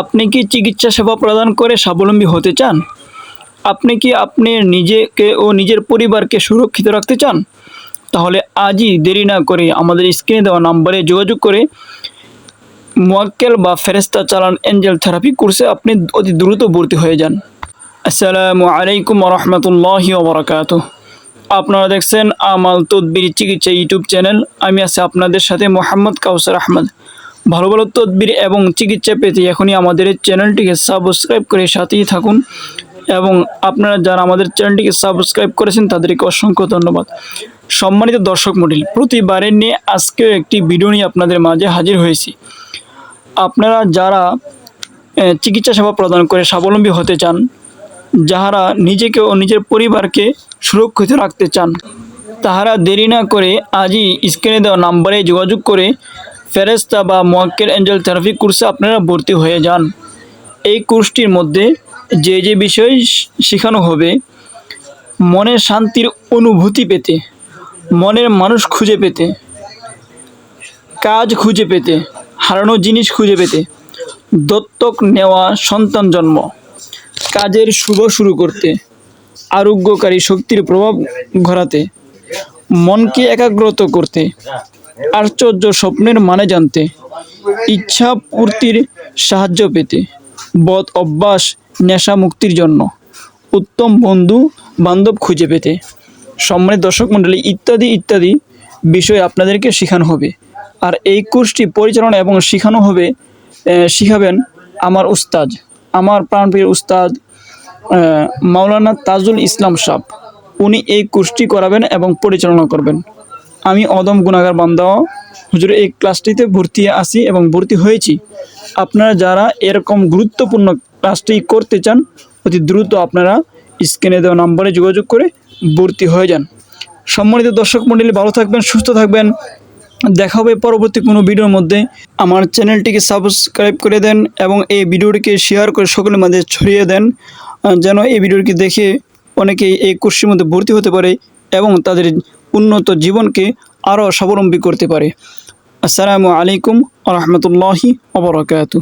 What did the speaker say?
আপনি কি চিকিৎসা সেবা প্রদান করে স্বাবলম্বী হতে চান? আপনি কি আপনি নিজেকে ও নিজের পরিবারকে সুরক্ষিত রাখতে চান? তাহলে আজই দেরি না করে আমাদের স্ক্রিনে দেওয়া নাম্বারে যোগাযোগ করে মোয়াক্কেল বা ফেরেস্তা চালান এঞ্জেল থেরাপি কোর্সে আপনি অতি দ্রুত ভর্তি হয়ে যান। আসসালামু আলাইকুম রহমতুল্লাহি ওবরাকাত আপনারা দেখছেন আমাল তদবির চিকিৎসা ইউটিউব চ্যানেল। আমি আছি আপনাদের সাথে মোহাম্মদ কাউসার আহমদ। ভালো ভালো তদবির এবং চিকিৎসা পেতে এখনই আমাদের এই চ্যানেলটিকে সাবস্ক্রাইব করে সাথেই থাকুন। এবং আপনারা যারা আমাদের চ্যানেলটিকে সাবস্ক্রাইব করেছেন, তাদেরকে অসংখ্য ধন্যবাদ। সম্মানিত দর্শক মন্ডলী প্রতিবারের নিয়ে আজকেও একটি ভিডিও নিয়ে আপনাদের মাঝে হাজির হয়েছি। আপনারা যারা চিকিৎসা সেবা প্রদান করে স্বাবলম্বী হতে চান, যাহারা নিজেকে ও নিজের পরিবারকে সুরক্ষিত রাখতে চান, তাহারা দেরি না করে আজই স্ক্রিনে দেওয়া নাম্বারে যোগাযোগ করে ফেরেস্তা বা মোয়াক্কেল এঞ্জেল থেরাপি কোর্সে আপনারা ভর্তি হয়ে যান। এই কোর্সটির মধ্যে যে যে বিষয় শেখানো হবে, মনের শান্তির অনুভূতি পেতে, মনের মানুষ খুঁজে পেতে, কাজ খুঁজে পেতে, হারানো জিনিস খুঁজে পেতে, দত্তক নেওয়া সন্তান জন্ম, কাজের শুভ শুরু করতে, আরোগ্যকারী শক্তির প্রভাব ঘরাতে, মনকে একাগ্রত করতে আশ্চর্য স্বপ্নের মানে জানতে ইচ্ছা পূর্তির সাহায্য পেতে, বদ অভ্যাস নেশা মুক্তির জন্য, উত্তম বন্ধু বান্ধব খুঁজে পেতে। সম্মানিত দর্শক মণ্ডলী, ইত্যাদি ইত্যাদি বিষয় আপনাদেরকে শেখানো হবে। আর এই কোর্সটি পরিচালনা এবং শেখানো হবে শিখাবেন আমার উস্তাদ, আমার প্রাণপ্রিয় উস্তাদ মাওলানা তাজুল ইসলাম সাহ উনি এই কোর্সটি করাবেন এবং পরিচালনা করবেন। আমি অদম গুণাগার বান্দাও, হুজুর, এই ক্লাসটিতে ভর্তি আছি এবং ভর্তি হয়েছি। আপনারা যারা এরকম গুরুত্বপূর্ণ ক্লাসটি করতে চান, অতি দ্রুত আপনারা স্ক্রিনে দেওয়া নম্বরে যোগাযোগ করে ভর্তি হয়ে যান। সম্মানিত দর্শক মণ্ডলী, ভালো থাকবেন, সুস্থ থাকবেন। দেখা হবে পরবর্তী কোনো ভিডিওর মধ্যে। আমার চ্যানেলটিকে সাবস্ক্রাইব করে দেন এবং এই ভিডিওটিকে শেয়ার করে সকলের মাঝে ছড়িয়ে দেন যেন এই ভিডিওটি দেখে অনেকেই এই কোর্সের মধ্যে ভর্তি হতে পারে এবং তাদের উন্নত জীবনকে আরও স্বাবলম্বী করতে পারে। আসসালামু আলাইকুম রহমতুল্লাহি ওবরাকাতু